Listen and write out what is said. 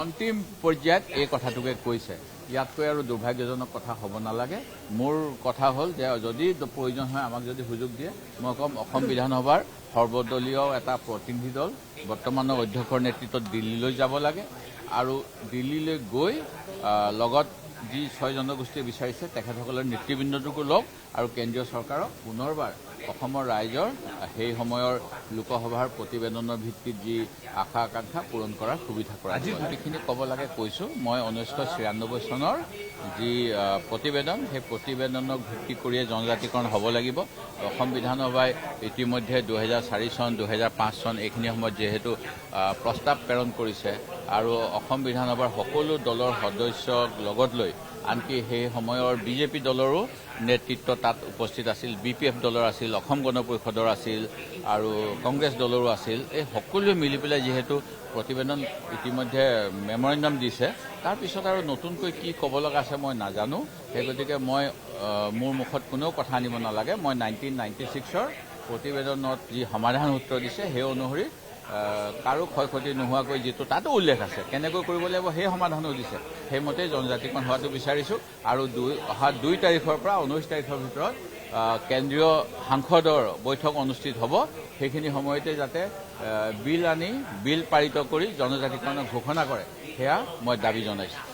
অন্তিম পৰ্যায়ত এই কথাটোকে কৈছে। ইয়াতকৈ আৰু দুৰ্ভাগ্যজনক কথা হ'ব নালাগে। মোৰ কথা হ'ল যে যদি প্ৰয়োজন হয় আমাক যদি সুযোগ দিয়ে মই ক'ম অসম বিধানসভাৰ সৰ্বদলীয় এটা প্ৰতিনিধি দল বৰ্তমানৰ অধ্যক্ষৰ নেতৃত্বত দিল্লীলৈ যাব লাগে। আৰু দিল্লীলৈ গৈ লগত যি ছয় জনগোষ্ঠীয়ে বিচাৰিছে তেখেতসকলৰ নেতৃবৃন্দটোকো লওক আৰু কেন্দ্ৰীয় চৰকাৰক পুনৰবাৰ অসমৰ ৰাইজৰ সেই সময়ৰ লোকসভাৰ প্ৰতিবেদনৰ ভিত্তিত যি আশা আকাংক্ষা পূৰণ কৰাৰ সুবিধা কৰা আজি গোটেইখিনি ক'ব লাগে কৈছোঁ। মই ঊনৈছশ ছিয়ান্নব্বৈ চনৰ যি প্ৰতিবেদন সেই প্ৰতিবেদনক ভিত্তি কৰিয়ে জনজাতিকৰণ হ'ব লাগিব। অসম বিধানসভাই ইতিমধ্যে দুহেজাৰ চাৰি চন দুহেজাৰ পাঁচ চন এইখিনি সময়ত যিহেতু প্ৰস্তাৱ প্ৰেৰণ কৰিছে। আৰু অসম বিধানসভাৰ সকলো দলৰ সদস্যক লগত লৈ আনকি সেই সময়ৰ বিজেপি দলৰো নেতৃত্ব তাত উপস্থিত আছিল বি পি এফ দলৰ আছিল অসম গণ পৰিষদৰ আছিল আৰু কংগ্ৰেছ দলৰো আছিল। এই সকলোৱে মিলি পেলাই যিহেতু প্ৰতিবেদন ইতিমধ্যে মেমৰেণ্ডাম দিছে তাৰপিছত আৰু নতুনকৈ কি ক'ব লগা আছে মই নাজানো। সেই গতিকে মই মোৰ মুখত কোনেও কথা আনিব নালাগে। মই নাইনটিন নাইণ্টি ছিক্সৰ প্ৰতিবেদনত যি সমাধান সূত্ৰ দিছে সেই অনুসৰি কাৰো ক্ষয় ক্ষতি নোহোৱাকৈ যিটো তাতো উল্লেখ আছে কেনেকৈ কৰিব লাগিব সেই সমাধানো দিছে। সেইমতেই জনজাতিকৰণ হোৱাটো বিচাৰিছোঁ আৰু দুই অহা দুই তাৰিখৰ পৰা ঊনৈছ তাৰিখৰ ভিতৰত কেন্দ্ৰীয় সাংসদৰ বৈঠক অনুষ্ঠিত হ'ব। সেইখিনি সময়তে যাতে বিল আনি বিল পাৰিত কৰি জনজাতিকৰণৰ ঘোষণা কৰে। সেয়া মই দাবী জনাইছোঁ।